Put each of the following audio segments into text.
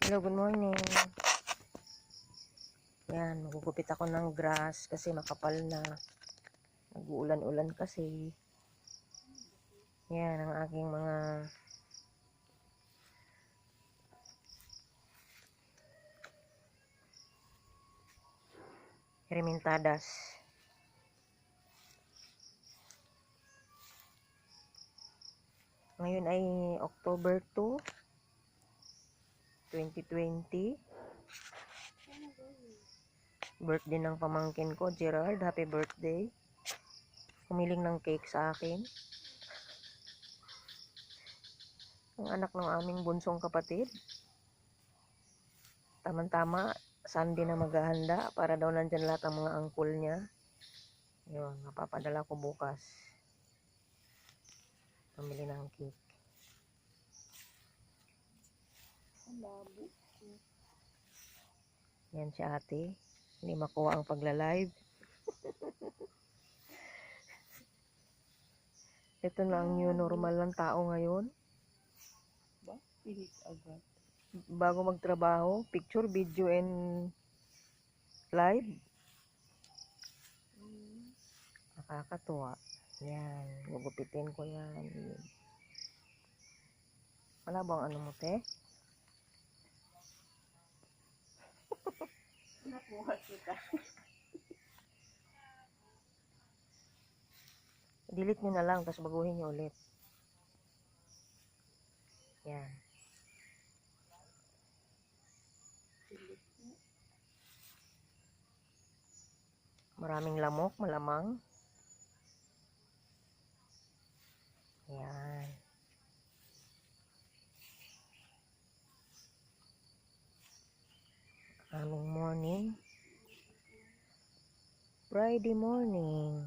Hello, good morning. Yan, magugupit ako ng grass kasi makapal na. Nag-uulan-ulan kasi. Yan, ang aking mga remintadas. Ngayon ay October 2, 2020. Birthday ng pamangkin ko, Gerald. Happy birthday. Humiling ng cake sa akin. Ang anak ng aming bunsong kapatid. Tama-tama, Sunday na maghahanda para daw nandyan lahat ang mga angkol niya. Yun, napapadala ko bukas. Pamili ng cake. Labo. Yan si ate. Hindi makuha ang pagla-live. Ito na ang new normal ng tao ngayon. Ba? Pilit agad. Bago magtrabaho, picture, video, and live. Mm. Nakakatuwa. Yan. Gugupitin ko yan. Wala bang ano mo, te? Nakuha kita. Delete nyo na lang, tapos baguhin nyo ulit. Yan. Maraming lamok, malamang. Yan. Aming morning. Friday morning.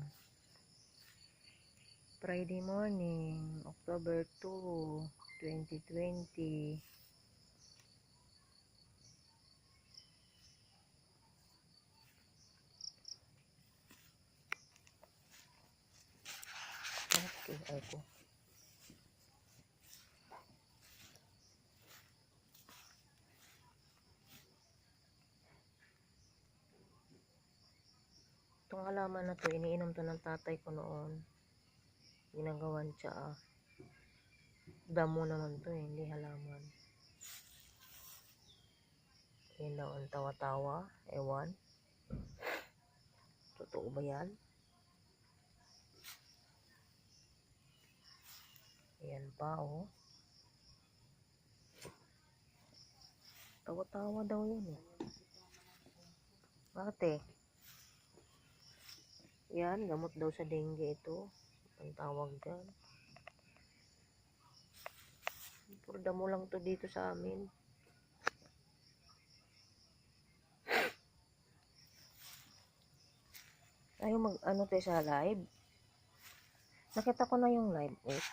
Friday morning, October 2, 2020. Okay, ako. Itong halaman na to, iniinom to ng tatay ko noon. Ginagawan siya ah. Damo naman to eh, hindi halaman. Yun ang tawa-tawa, ewan. Totoo ba yan? Ayan pa, oh. Tawa-tawa daw yun, eh. Bakit, eh? Yan, gamot daw sa dengue ito. Ang tawag dyan. Puro damo lang to dito sa amin. Ayaw mag, ano tayo sa live? Nakita ko na yung live, eh.